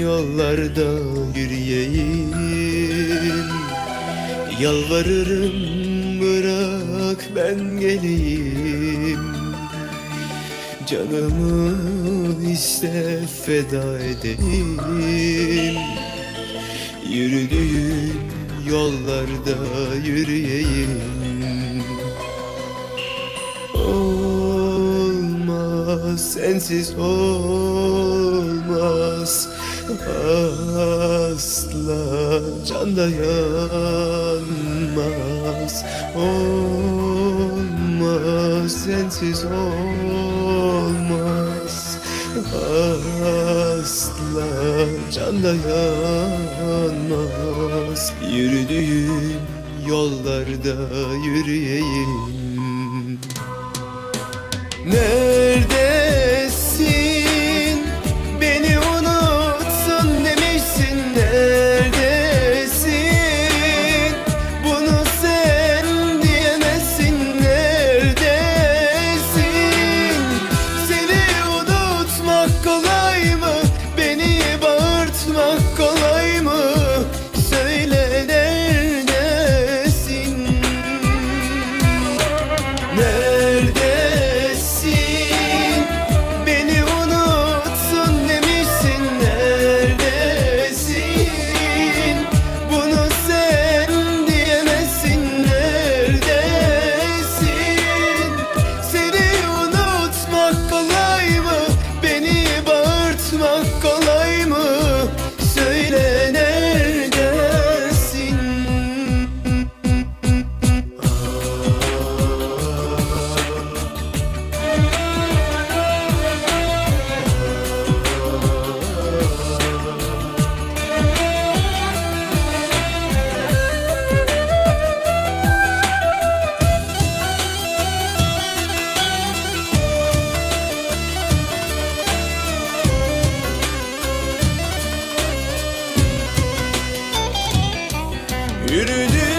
yollarda yürüyeyim. Yalvarırım bırak ben geleyim. Canımı iste feda edeyim. Yürüdüğün yollarda yürüyeyim sensiz olmaz. Asla can dayanmaz Olmaz sensiz olmaz. Asla can dayanmaz Yürüdüğün yollarda yürüyeyim. Neredesin? olmaz Yürüdüm